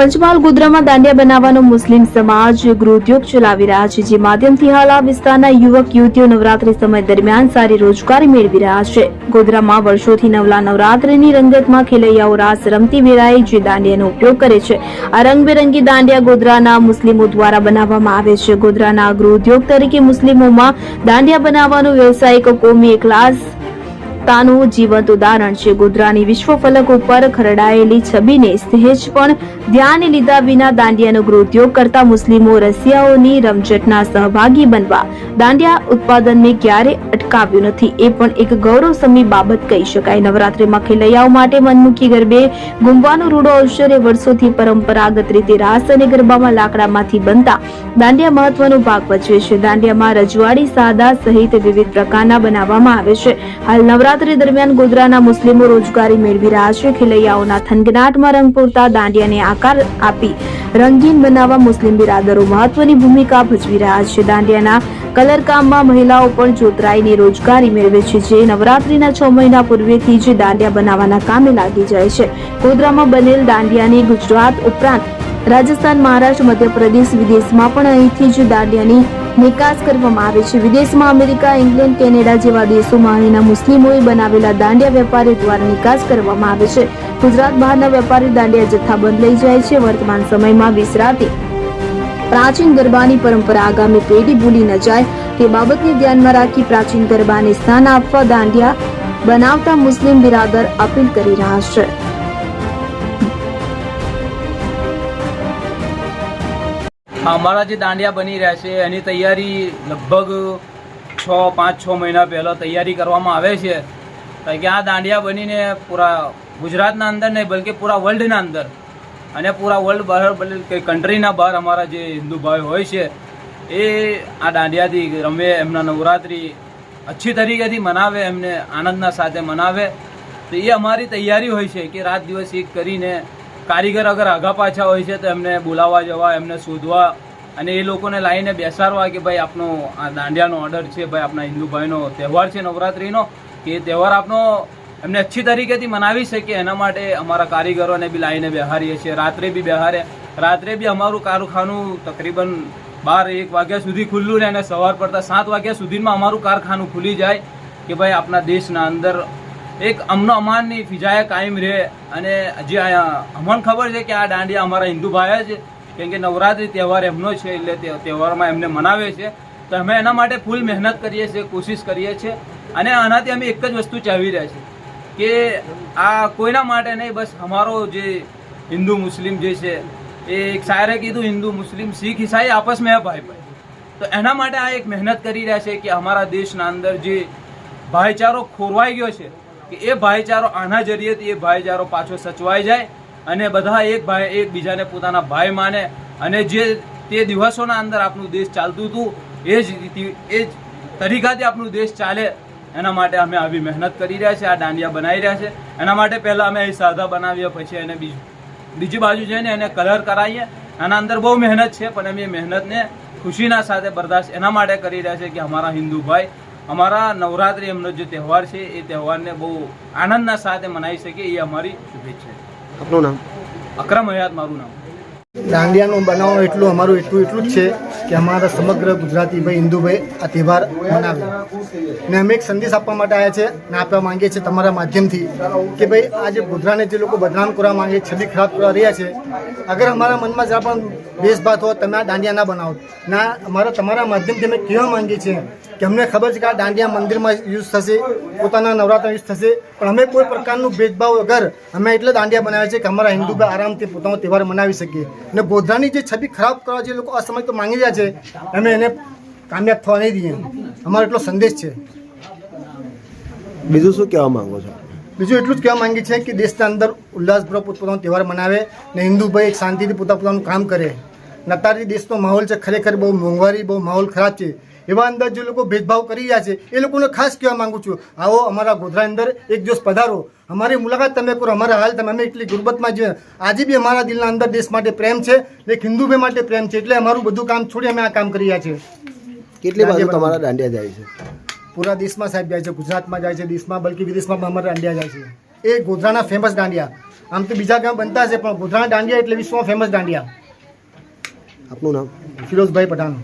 પંચમહાલ ગોધરામાં દાંડિયા બનાવવાનો મુસ્લિમ સમાજ ગૃહોદ્યોગ ચલાવી રહ્યા છે, જે માધ્યમથી હાલ આ વિસ્તારના યુવક, યુવતીઓ નવરાત્રી સમય દરમિયાન સારી રોજગારી મેળવી રહ્યા છે. ગોધરામાં વર્ષોથી નવલા નવરાત્રિની રંગતમાં ખેલૈયાઓ રાસ રમતી વેળાએ જે દાંડિયાનો ઉપયોગ કરે છે, આ રંગબેરંગી દાંડિયા ગોધરાના મુસ્લિમો દ્વારા બનાવવામાં આવે છે. ગોધરાના ગૃહોદ્યોગ તરીકે મુસ્લિમોમાં દાંડિયા બનાવવાનો વ્યવસાયિક કોમી ક્લાસ તાનું જીવંત ઉદાહરણ છે. ગોધરાની વિશ્વફલક ઉપર ખરડાયેલી છબીને સહેજ પણ ધ્યાન લીધા વિના દાંડિયાનો ગૃહોદ્યોગ કરતા મુસ્લિમો રશિયાઓની રમઝટના સહભાગી બનવા દાંડિયા ઉત્પાદનને ક્યારે અટકાવ્યું નથી એ પણ એક ગૌરવસમી બાબત કહી શકાય. નવરાત્રિમાં ખેલૈયાઓ માટે મનમુખી ગરબે ગુમવાનો રૂડો અવસર વર્ષોથી પરંપરાગત રીતે રાસ અને ગરબામાં લાકડામાંથી બનતા દાંડિયા મહત્વનો ભાગ ભજવે છે. દાંડિયામાં રજવાડી, સાદા સહિત વિવિધ પ્રકારના બનાવવામાં આવે છે. હાલ નવરાત્રી દરમિયાન ગોધરાના મુસ્લિમો રોજગારી મેળવી રહ્યા છે. ખેલૈયાઓના થનગનાટમાં રંગ પૂરતા દાંડિયાને આકાર આપી રંગીન બનાવવા મુસ્લિમ બિરાદરો મહત્વની ભૂમિકા ભજવી રહ્યા છે. દાંડિયાના કલરકામમાં મહિલાઓ પણ જોતરાઈને રોજગારી મેળવે છે, જે નવરાત્રીના છ મહિના પૂર્વેથી જ દાંડિયા બનાવવાના કામે લાગી જાય છે. ગોધરામાં બનેલ દાંડિયાની ગુજરાત ઉપરાંત રાજસ્થાન, મહારાષ્ટ્ર, મધ્યપ્રદેશ વિદેશમાં પણ અહીંથી જ દાંડિયાની નિકાસ કરવામાં આવે છે. વિદેશમાં અમેરિકા, ઇંગ્લેન્ડ, કેનેડા જેવા દેશોમાં અહીંના મુસ્લિમોએ બનાવેલા દાંડિયા વેપારી દ્વારા નિકાસ કરવામાં આવે છે. ગુજરાત બહારના વેપારી દાંડિયા જથ્થાબંધ લઈ જાય છે. વર્તમાન સમયમાં વિસરાતી પ્રાચીન ગરબાની પરંપરા આગામી પેઢી ભૂલી ન જાય. તે બાબતને ધ્યાનમાં રાખી પ્રાચીન ગરબાને સ્થાન આપવા દાંડિયા બનાવતા મુસ્લિમ બિરાદર અપીલ કરી રહ્યા છે. અમારા જે દાંડિયા બની રહ્યા છે, એની તૈયારી લગભગ છ, પાંચ, છ મહિના પહેલાં તૈયારી કરવામાં આવે છે. કારણ કે આ દાંડિયા બનીને પૂરા ગુજરાતના અંદર નહીં, બલકે પૂરા વર્લ્ડના અંદર. અને પૂરા વર્લ્ડ બહાર, બલકે કન્ટ્રીના બહાર અમારા જે હિન્દુ ભાઈ હોય છે, એ આ દાંડિયાથી રમે, એમના નવરાત્રિ અચ્છી તરીકેથી મનાવે, એમને આનંદના સાથે મનાવે. તો એ અમારી તૈયારી હોય છે કે રાત દિવસ એક કરીને કારીગર અગર આગા પાછા હોય છે તો એમને બોલાવવા જવા, એમને શોધવા અને એ લોકોને લાવીને બેસાડવા કે ભાઈ આપનો આ દાંડિયાનો ઓર્ડર છે, ભાઈ આપણા હિન્દુ ભાઈનો તહેવાર છે, નવરાત્રિનો કે તહેવાર આપનો એમને અચ્છી તરીકેથી મનાવી શકીએ. એના માટે અમારા કારીગરોને બી લાવીને બેહારીએ છીએ. રાત્રે બી બેહારે. રાત્રે બી અમારું કારખાનું તકરીબન બાર એક વાગ્યા સુધી ખુલ્લું રહે અને સવાર પડતા સાત વાગ્યા સુધીમાં અમારું કારખાનું ખુલી જાય કે ભાઈ આપણા દેશના અંદર એક અમનો અમાનની ફિજાએ કાયમ રહે અને જે અમને ખબર છે કે આ દાંડિયા અમારા હિન્દુ ભાઈ જ કેમ કે નવરાત્રિ તહેવાર એમનો છે, એટલે તહેવારમાં એમને મનાવે છે. તો અમે એના માટે ફૂલ મહેનત કરીએ છીએ, કોશિશ કરીએ છીએ. અને આનાથી અમે એક જ વસ્તુ ચાવી રહ્યા છીએ, કે આ કોઈના માટે નહીં, બસ અમારો જે હિન્દુ મુસ્લિમ જે છે, એ એક શાયરે કીધું, હિન્દુ મુસ્લિમ શીખ ઈસાઈ આપસ મેં હે ભાઈ ભાઈ. તો એના માટે આ એક મહેનત કરી રહ્યા છે કે અમારા દેશના અંદર જે ભાઈચારો ખોરવાઈ ગયો છે કે એ ભાઈચારો આના જરીએથી એ ભાઈચારો પાછો સચવાઈ જાય અને બધા એક ભાઈ એકબીજાને પોતાના ભાઈ માને અને જે તે દિવસોના અંદર આપણું દેશ ચાલતું હતું, એ જ એ જ તરીકાથી આપણું દેશ ચાલે, એના માટે અમે આવી મહેનત કરી રહ્યા છે, આ દાંડિયા બનાવી રહ્યા છે. એના માટે પહેલાં અમે અહીં સાધા બનાવીએ, પછી એને બીજું, બીજી બાજુ જઈને એને કલર કરાવીએ. આના અંદર બહુ મહેનત છે, પણ અમે એ મહેનતને ખુશીના સાથે બરદાસ્ત એના માટે કરી રહ્યા છે કે અમારા હિન્દુ ભાઈ અમારા નવરાત્રિ એમનો જે તહેવાર છે એ તહેવારને બહુ આનંદના સાથે મનાવી શકીએ એ અમારી શુભેચ્છા છે. આપનું નામ? અક્રમ હયાત મારું નામ. દાંડિયાનું બનાવો એટલું અમારું એટલું એટલું જ છે કે અમારા સમગ્ર ગુજરાતી ભાઈ, હિન્દુ ભાઈ આ તહેવાર મનાવે. ને અમે એક સંદેશ આપવા માટે આવ્યા છે ને આપવા માંગીએ છીએ તમારા માધ્યમથી કે ભાઈ, આજે ગુજરાતને જે લોકો બદનામ કરવા માંગે, છબી ખરાબ કરવા રહ્યા છે, અગર અમારા મનમાં જરા પણ બેસભાત હોય તમે આ દાંડિયા ના બનાવો. ના અમારા તમારા માધ્યમથી અમે કહેવા માંગીએ છીએ કે અમને ખબર છે કે આ દાંડિયા મંદિરમાં યુઝ થશે. પોતાના નવરાત્રા થશે. પણ અમે કોઈ પ્રકારનું ભેદભાવ વગર અમે એટલે દાંડિયા બનાવ્યા છે કે અમારા હિન્દુ ભાઈ આરામથી પોતાનો તહેવાર મનાવી શકીએ. અને ગોધરાની જે છબી ખરાબ કરવા જે લોકો અસમય તો માંગી રહ્યા છે અમે એને કામયાબ થવા નહીં દઈએ. અમારો એટલો સંદેશ છે. બીજું શું કહેવા માંગો છો? બીજું એટલું જ કહેવા માંગીએ છીએ કે દેશના અંદર ઉલ્લાસપૂર્વક પોતાનો તહેવાર મનાવે ને હિન્દુ ભાઈ શાંતિથી પોતા પોતાનું કામ કરે. નતારી દેશનો માહોલ છે ખરેખર બહુ મોંઘવારી બહુ માહોલ ખરાબ છે. એવા અંદર જે લોકો ભેદભાવ કરી રહ્યા છે એ લોકોને ખાસ કહેવા માંગુ છું. આવો અમારા ગોધરા અંદર એક દિવસ પધારો. અમારી મુલાકાત તમે કરો અમારા હાલ તમે અમે એટલી ગુરબતમાં જઈએ આજે બી અમારા દિલના અંદર દેશ માટે પ્રેમ છે એક હિન્દુ ભાઈ માટે પ્રેમ છે એટલે અમારું બધું કામ છોડી અમે આ કામ કરી રહ્યા છીએ. કેટલી બાજુ તમારા દાંડિયા જાય છે? પૂરા દેશમાં સાહેબ જાય છે ગુજરાતમાં જાય છે દેશમાં બલકી વિદેશમાં પણ અમારા દાંડિયા જાય છે. એ ગોધરાના ફેમસ દાંડિયા. આમ તો બીજા ગામ બનતા છે પણ ગોધરાના દાંડિયા એટલે વિશ્વમાં ફેમસ દાંડિયા. આપનું નામ? ફિરોઝભાઈ પઠાણ.